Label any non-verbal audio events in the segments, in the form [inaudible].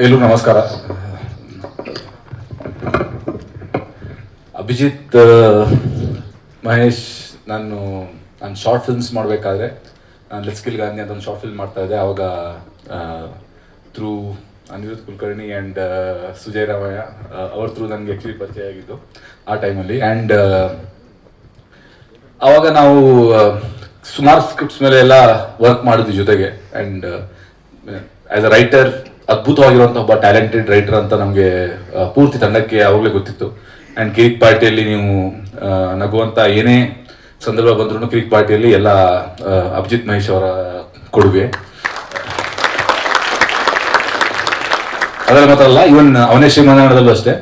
ಎಲ್ರಿಗೂ ನಮಸ್ಕಾರ. ಅಭಿಜಿತ್ ಮಹೇಶ್, ನಾನು ನಾನು ಶಾರ್ಟ್ ಫಿಲ್ಮ್ಸ್ ಮಾಡಬೇಕಾದ್ರೆ, ನಾನು ಲೆಸ್ಕಿಲ್ ಗಾಂಧಿ ಅಂತ ಒಂದು ಶಾರ್ಟ್ ಫಿಲ್ಮ್ ಮಾಡ್ತಾ ಇದ್ದೆ, ಅವಾಗ ಥ್ರೂ ಅನಿರುದ್ಧ ಕುಲಕರ್ಣಿ ಆ್ಯಂಡ್ ಸುಜಯ್ ರಾಮಯ್ಯ ಅವ್ರ ಥ್ರೂ ನನಗೆ ಆ್ಯಕ್ಚುಲಿ ಪರಿಚಯ ಆಗಿದ್ದು ಆ ಟೈಮಲ್ಲಿ ಆ್ಯಂಡ್ ಆವಾಗ ನಾವು ಸುಮಾರು ಸ್ಕ್ರಿಪ್ಟ್ಸ್ ಮೇಲೆ ಎಲ್ಲ ವರ್ಕ್ ಮಾಡಿದ್ವಿ ಜೊತೆಗೆ. ಆ್ಯಂಡ್ ಆ್ಯಸ್ ಅ ರೈಟರ್ ಅದ್ಭುತವಾಗಿರುವಂಥ ಒಬ್ಬ ಟ್ಯಾಲೆಂಟೆಡ್ ರೈಟರ್ ಅಂತ ನಮಗೆ ಪೂರ್ತಿ ತಂಡಕ್ಕೆ ಯಾವಾಗಲೇ ಗೊತ್ತಿತ್ತು. ಆ್ಯಂಡ್ ಕಿರಿಕ್ ಪಾರ್ಟಿಯಲ್ಲಿ ನೀವು ನಗುವಂಥ ಏನೇ ಸಂದರ್ಭ ಬಂದ್ರೂ ಕಿರಿಕ್ ಪಾರ್ಟಿಯಲ್ಲಿ ಎಲ್ಲ ಅಭಿಜಿತ್ ಮಹೇಶ್ ಅವರ ಕೊಡುಗೆ. ಅದರಲ್ಲಿ ಮಾತ್ರ ಅಲ್ಲ ಇವನ್ ಅವನೇ ಶ್ರೀಮಂತನದಲ್ಲೂ ಅಷ್ಟೇ.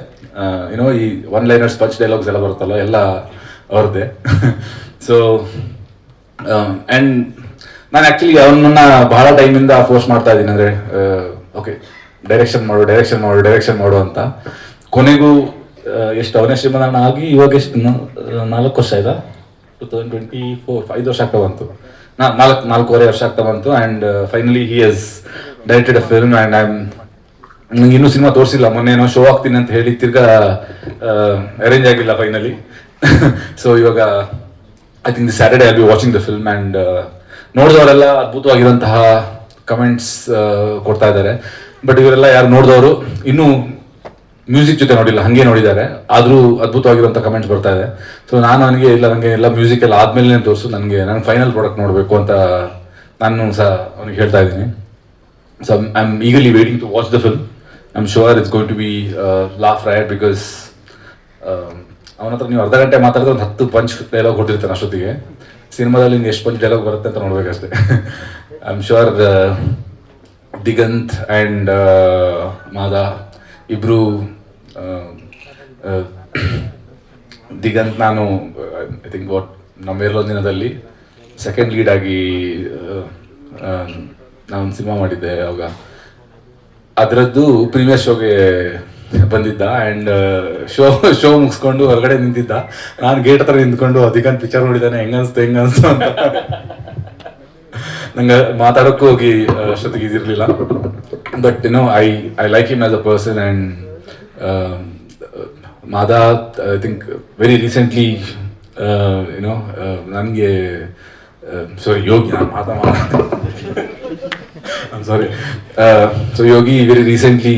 ಏನೋ ಈ ಒನ್ ಲೈನರ್ಸ್ ಪಂಚ್ ಡೈಲಾಗ್ಸ್ ಎಲ್ಲ ಬರುತ್ತಲ್ಲ, ಎಲ್ಲ ಅವ್ರದ್ದೇ. ಸೊ ಆ್ಯಂಡ್ ನಾನು ಆ್ಯಕ್ಚುಲಿ ಅವನನ್ನ ಬಹಳ ಟೈಮಿಂದ ಫೋರ್ಸ್ ಮಾಡ್ತಾ ಇದ್ದೀನಿ ಅಂದರೆ ಓಕೆ ಡೈರೆಕ್ಷನ್ ಮಾಡು ಡೈರೆಕ್ಷನ್ ಮಾಡು ಡೈರೆಕ್ಷನ್ ಮಾಡು ಅಂತ. ಕೊನೆಗೂ ಎಷ್ಟು ಅವನೇ ಶ್ರೀಮಂತನ ಆಗಿ ಇವಾಗ ಎಷ್ಟು ನಾಲ್ಕು ವರ್ಷ ಇದೆ ಟೂ ತೌಸಂಡ್ ಟ್ವೆಂಟಿ ಫೋರ್ ಐದು ವರ್ಷ ಆಗ್ತಾ ಬಂತು. ನಾ, ನಾಲ್ಕು, ನಾಲ್ಕೂವರೆ ವರ್ಷ ಆಗ್ತಾ ಬಂತು and finally he is directed a film and I am ನಂಗೆ ಇನ್ನೂ ಸಿನಿಮಾ ತೋರಿಸಿಲ್ಲ. ಮೊನ್ನೆ ಏನೋ ಶೋ ಆಗ್ತೀನಿ ಅಂತ ಹೇಳಿ ತಿರ್ಗಾ ಅರೇಂಜ್ ಆಗಿಲ್ಲ ಫೈನಲಿ ಸೊ [laughs] ಇವಾಗ I think the Saturday I be watching the film and ನೋಡಿದವರೆಲ್ಲ ಅದ್ಭುತವಾಗಿರುವಂತಹ ಕಮೆಂಟ್ಸ್ ಕೊಡ್ತಾ ಇದ್ದಾರೆ. ಬಟ್ ಇವರೆಲ್ಲ ಯಾರು ನೋಡಿದವರು, ಇನ್ನೂ ಮ್ಯೂಸಿಕ್ ಜೊತೆ ನೋಡಿಲ್ಲ, ಹಂಗೆ ನೋಡಿದ್ದಾರೆ. ಆದರೂ ಅದ್ಭುತವಾಗಿರುವಂಥ ಕಮೆಂಟ್ಸ್ ಬರ್ತಾ ಇದೆ. ಸೊ ನಾನು ನನಗೆ ಇಲ್ಲ ನನಗೆ ಎಲ್ಲ ಮ್ಯೂಸಿಕ್ ಎಲ್ಲ ಆದಮೇಲೆ ತೋರಿಸು ನನಗೆ ನನ್ನ ಫೈನಲ್ ಪ್ರಾಡಕ್ಟ್ ನೋಡಬೇಕು ಅಂತ ನಾನು ಸಹ ಅವ್ನಿಗೆ ಹೇಳ್ತಾ ಇದ್ದೀನಿ. So I am eagerly waiting to watch the film I am sure it's going to be laugh riot because ಅವನ ಹತ್ರ ನೀವು ಅರ್ಧ ಗಂಟೆ ಮಾತಾಡಿದ್ರೆ ಒಂದು ಹತ್ತು ಪಂಚ್ ಡೈಲಾಗ್ ಕೊಟ್ಟಿರ್ತಾನೆ ಅಷ್ಟೊತ್ತಿಗೆ. ಸಿನಿಮಾದಲ್ಲಿ ಇನ್ನು ಎಷ್ಟು ಪಂಚ್ ಡೈಲಾಗ್ ಬರುತ್ತೆ ಅಂತ ನೋಡ್ಬೇಕಷ್ಟೇ. [laughs] I am sure Diganth and ಮಾದ ಇಬ್ಬರು ದಿಗಂತ್ ನಾನು ಐ ಥಿಂಕ್ ವಾಟ್ ನಮ್ಮ ಮೇಲೊಂದು ದಿನದಲ್ಲಿ ಸೆಕೆಂಡ್ ಲೀಡ್ ಆಗಿ ನಾನು ಸಿನಿಮಾ ಮಾಡಿದ್ದೆ ಅವಾಗ. ಅದರದ್ದು ಪ್ರೀಮಿಯರ್ ಶೋಗೆ ಬಂದಿದ್ದ ಆ್ಯಂಡ್ ಶೋ ಶೋ ಮುಗಿಸ್ಕೊಂಡು ಹೊರಗಡೆ ನಿಂತಿದ್ದ. ನಾನು ಗೇಟ್ ಹತ್ರ ನಿಂತ್ಕೊಂಡು ದಿಗಂತ್ ಪಿಕ್ಚರ್ ನೋಡಿದ್ದಾನೆ, ಹೆಂಗನ್ಸ್ತು ಹೆಂಗನ್ಸ್ತು ಅಂತ. ನಂಗೆ ಮಾತಾಡೋಕ್ಕೂ ಹೋಗಿ ಅಷ್ಟೊತ್ತಿಗೆ ಇದಿರಲಿಲ್ಲ. But no I I like him as a person and ಮಾದಾ I think very recently you know ನನಗೆ ಸಾರಿ ಯೋಗಿ, ನಾನು ಮಾತಾ I'm sorry so Yogi very recently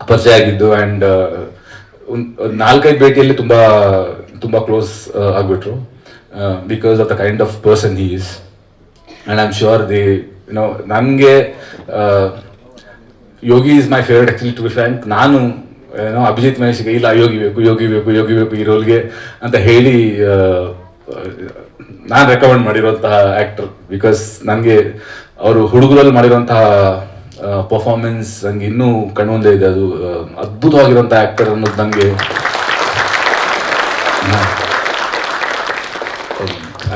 ಪರಿಚಯ ಆಗಿದ್ದು ಆ್ಯಂಡ್ ಒಂದು ನಾಲ್ಕೈದು ಭೇಟಿಯಲ್ಲಿ ತುಂಬ ತುಂಬ close ಆಗಿಬಿಟ್ರು. Because of the kind of person he is and I am sure the no ನನಗೆ Yogi is my favourite actually to be frank ನಾನು ಏನೋ ಅಭಿಜಿತ್ ಮಹೇಶ್ಗೆ ಇಲ್ಲ, ಯೋಗಿ ಬೇಕು ಯೋಗಿ ಬೇಕು ಯೋಗಿ ಬೇಕು ಈ ರೋಲ್ಗೆ ಅಂತ ಹೇಳಿ ನಾನು ರೆಕಮೆಂಡ್ ಮಾಡಿರುವಂತಹ ಆ್ಯಕ್ಟರ್ ಬಿಕಾಸ್ ನನಗೆ ಅವರು ಹುಡುಗರಲ್ಲಿ ಮಾಡಿರುವಂತಹ ಪರ್ಫಾರ್ಮೆನ್ಸ್ ನನಗೆ ಇನ್ನೂ ಕಣ್ಮುಂದೆ ಇದೆ. ಅದು ಅದ್ಭುತವಾಗಿರುವಂಥ ಆ್ಯಕ್ಟರ್ ಅನ್ನೋದು ನನಗೆ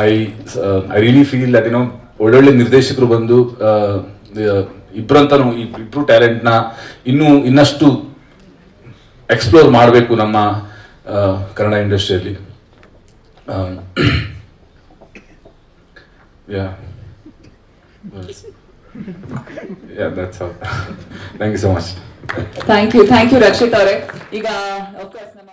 I I really feel that ಏನೋ ಒಳ್ಳೊಳ್ಳೆ ನಿರ್ದೇಶಕರು ಬಂದು ಇಬ್ಬರಂತನೂ ಇಬ್ರು ಟ್ಯಾಲೆಂಟ್ನ ಇನ್ನೂ ಇನ್ನಷ್ಟು ಎಕ್ಸ್ಪ್ಲೋರ್ ಮಾಡಬೇಕು ನಮ್ಮ ಕನ್ನಡ ಇಂಡಸ್ಟ್ರಿಯಲ್ಲಿ. Thank you thank you Rakshit ಅವರೇ. ಈಗ ನಮ್ಮ